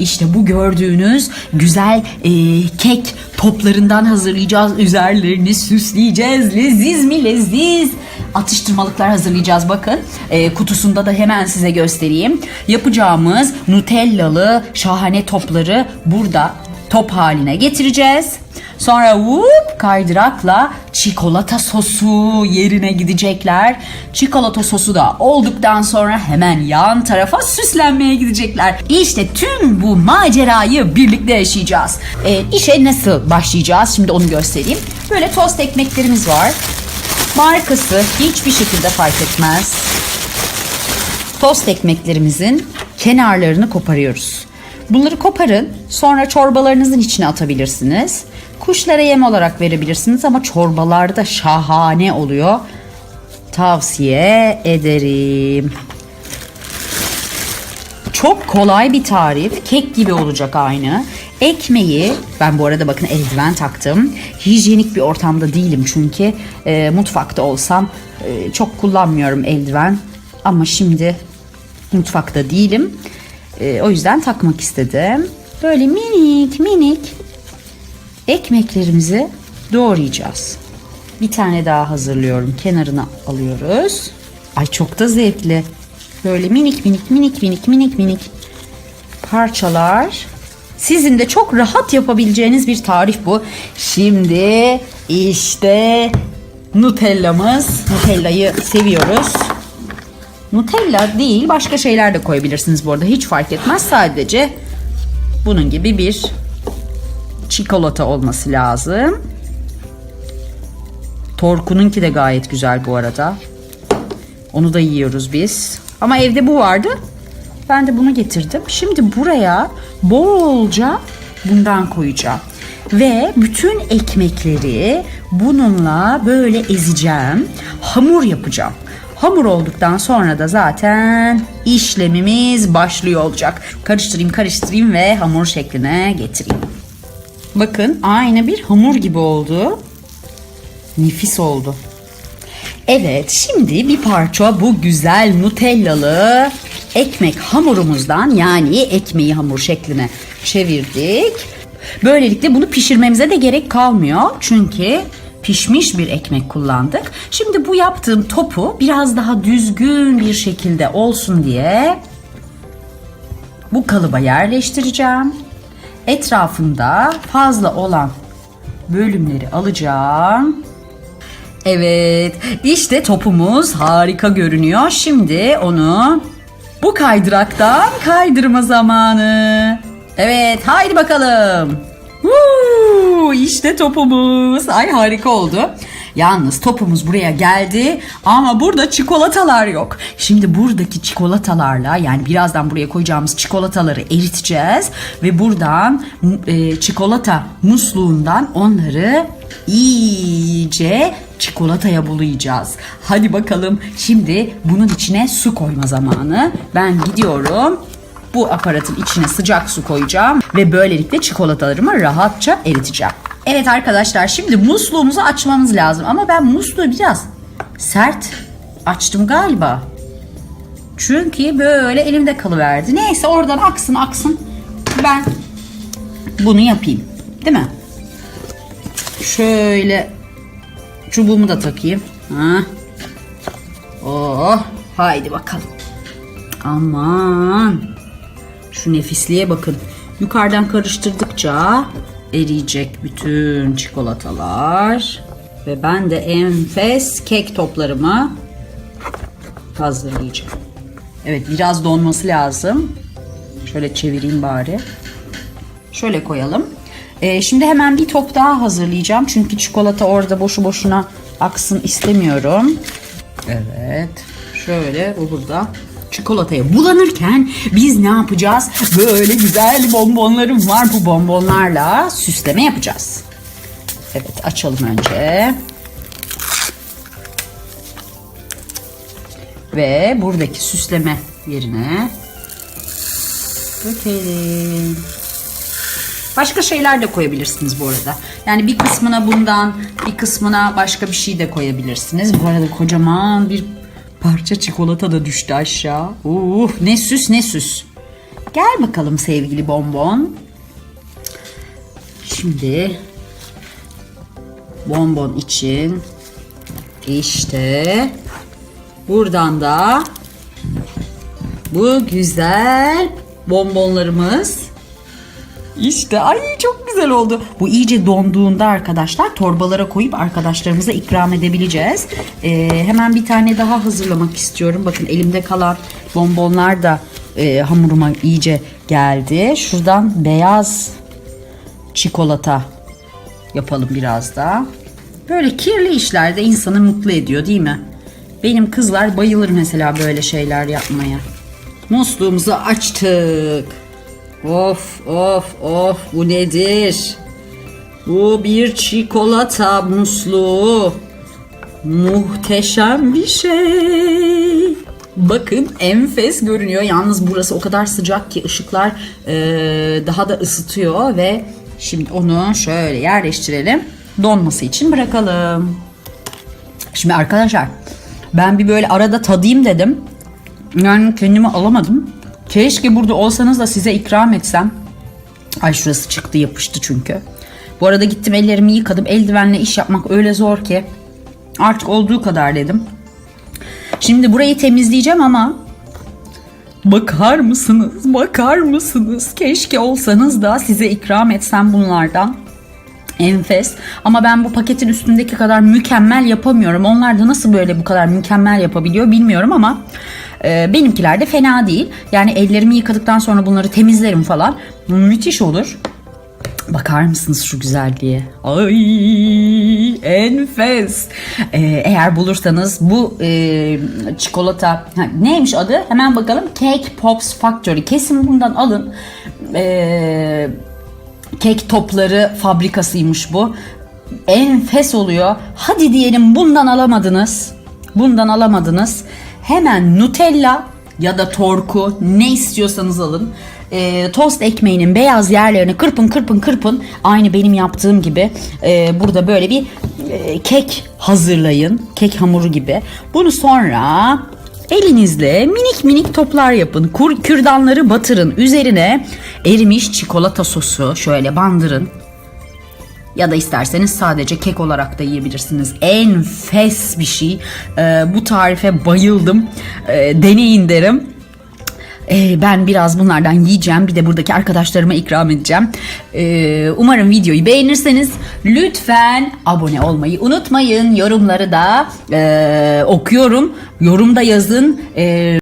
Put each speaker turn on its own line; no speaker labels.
İşte bu gördüğünüz güzel e, kek toplarından hazırlayacağız. Üzerlerini süsleyeceğiz. Leziz mi leziz. Atıştırmalıklar hazırlayacağız bakın. E, kutusunda da hemen size göstereyim. Yapacağımız nutellalı şahane topları burada top haline getireceğiz. Sonra whoop kaydırakla çikolata sosu yerine gidecekler. Çikolata sosu da olduktan sonra hemen yan tarafa süslenmeye gidecekler. İşte tüm bu macerayı birlikte yaşayacağız. E, işe nasıl başlayacağız? Şimdi onu göstereyim. Böyle tost ekmeklerimiz var. Markası hiçbir şekilde fark etmez. Tost ekmeklerimizin kenarlarını koparıyoruz. Bunları koparın, sonra çorbalarınızın içine atabilirsiniz. Kuşlara yem olarak verebilirsiniz ama çorbalarda şahane oluyor. Tavsiye ederim. Çok kolay bir tarif. Kek gibi olacak aynı. Ekmeği, ben bu arada bakın eldiven taktım. Hijyenik bir ortamda değilim çünkü e, mutfakta olsam e, çok kullanmıyorum eldiven. Ama şimdi mutfakta değilim. E, o yüzden takmak istedim. Böyle minik minik ekmeklerimizi doğrayacağız. Bir tane daha hazırlıyorum. Kenarına alıyoruz. Ay çok da zevkli. Böyle minik minik minik minik minik minik parçalar. Sizin de çok rahat yapabileceğiniz bir tarif bu. Şimdi işte Nutella'mız. Nutella'yı seviyoruz. Nutella değil başka şeyler de koyabilirsiniz bu arada. Hiç fark etmez. Sadece bunun gibi bir çikolata olması lazım. Torku'nunki de gayet güzel bu arada. Onu da yiyoruz biz. Ama evde bu vardı. Ben de bunu getirdim. Şimdi buraya bolca bundan koyacağım. Ve bütün ekmekleri bununla böyle ezeceğim. Hamur yapacağım. Hamur olduktan sonra da zaten işlemimiz başlıyor olacak. Karıştırayım karıştırayım ve hamur şekline getireyim. Bakın aynı bir hamur gibi oldu. Nefis oldu. Evet şimdi bir parça bu güzel nutellalı ekmek hamurumuzdan yani ekmeği hamur şekline çevirdik. Böylelikle bunu pişirmemize de gerek kalmıyor. Çünkü pişmiş bir ekmek kullandık. Şimdi bu yaptığım topu biraz daha düzgün bir şekilde olsun diye bu kalıba yerleştireceğim. Etrafında fazla olan bölümleri alacağım. Evet, işte topumuz harika görünüyor. Şimdi onu bu kaydıraktan kaydırma zamanı. Evet, haydi bakalım. Woo, işte topumuz. Ay harika oldu. Yalnız topumuz buraya geldi ama burada çikolatalar yok. Şimdi buradaki çikolatalarla yani birazdan buraya koyacağımız çikolataları eriteceğiz ve buradan e, çikolata musluğundan onları iyice çikolataya bulayacağız. Hadi bakalım şimdi bunun içine su koyma zamanı. Ben gidiyorum. Bu aparatın içine sıcak su koyacağım ve böylelikle çikolatalarımı rahatça eriteceğim. Evet arkadaşlar şimdi musluğumuzu açmamız lazım ama ben musluğu biraz sert açtım galiba. Çünkü böyle elimde kalıverdi. Neyse oradan aksın aksın. Ben bunu yapayım. Değil mi? Şöyle çubuğumu da takayım. Ha. Oh, haydi bakalım. Aman. Şu nefisliğe bakın. Yukarıdan karıştırdıkça eriyecek bütün çikolatalar. Ve ben de enfes kek toplarımı hazırlayacağım. Evet biraz donması lazım. Şöyle çevireyim bari. Şöyle koyalım. Ee, şimdi hemen bir top daha hazırlayacağım. Çünkü çikolata orada boşu boşuna aksın istemiyorum. Evet. Şöyle bu burada çikolataya bulanırken biz ne yapacağız? Böyle güzel bonbonlarım var. Bu bonbonlarla süsleme yapacağız. Evet açalım önce. Ve buradaki süsleme yerine dökelim. Başka şeyler de koyabilirsiniz bu arada. Yani bir kısmına bundan, bir kısmına başka bir şey de koyabilirsiniz. Bu arada kocaman bir parça çikolata da düştü aşağı. Uh, ne süs ne süs. Gel bakalım sevgili bonbon. Şimdi bonbon için işte buradan da bu güzel bonbonlarımız işte ay çok güzel oldu. Bu iyice donduğunda arkadaşlar torbalara koyup arkadaşlarımıza ikram edebileceğiz. Ee, hemen bir tane daha hazırlamak istiyorum. Bakın elimde kalan bonbonlar da e, hamuruma iyice geldi. Şuradan beyaz çikolata yapalım biraz da. Böyle kirli işlerde insanı mutlu ediyor değil mi? Benim kızlar bayılır mesela böyle şeyler yapmaya. Musluğumuzu açtık. Of of of bu nedir? Bu bir çikolata musluğu. Muhteşem bir şey. Bakın enfes görünüyor. Yalnız burası o kadar sıcak ki ışıklar eee, daha da ısıtıyor ve şimdi onu şöyle yerleştirelim. Donması için bırakalım. Şimdi arkadaşlar ben bir böyle arada tadayım dedim. Yani kendimi alamadım. Keşke burada olsanız da size ikram etsem. Ay şurası çıktı yapıştı çünkü. Bu arada gittim ellerimi yıkadım. Eldivenle iş yapmak öyle zor ki. Artık olduğu kadar dedim. Şimdi burayı temizleyeceğim ama bakar mısınız? Bakar mısınız? Keşke olsanız da size ikram etsem bunlardan. Enfes. Ama ben bu paketin üstündeki kadar mükemmel yapamıyorum. Onlar da nasıl böyle bu kadar mükemmel yapabiliyor bilmiyorum ama e, benimkiler de fena değil. Yani ellerimi yıkadıktan sonra bunları temizlerim falan. Müthiş olur. Bakar mısınız şu güzelliğe? Ay enfes. Ee, eğer bulursanız bu e, çikolata ha, neymiş adı? Hemen bakalım. Cake Pops Factory. Kesin bundan alın. Ee, kek topları fabrikasıymış bu. Enfes oluyor. Hadi diyelim bundan alamadınız. Bundan alamadınız. Hemen Nutella ya da torku ne istiyorsanız alın. Ee, tost ekmeğinin beyaz yerlerini kırpın kırpın kırpın. Aynı benim yaptığım gibi. Ee, burada böyle bir e, kek hazırlayın. Kek hamuru gibi. Bunu sonra Elinizle minik minik toplar yapın. Kur, kürdanları batırın. Üzerine erimiş çikolata sosu şöyle bandırın. Ya da isterseniz sadece kek olarak da yiyebilirsiniz. Enfes bir şey. Ee, bu tarife bayıldım. Ee, deneyin derim. Ee, ben biraz bunlardan yiyeceğim. Bir de buradaki arkadaşlarıma ikram edeceğim. Ee, umarım videoyu beğenirseniz lütfen abone olmayı unutmayın. Yorumları da e, okuyorum. Yorumda yazın. E,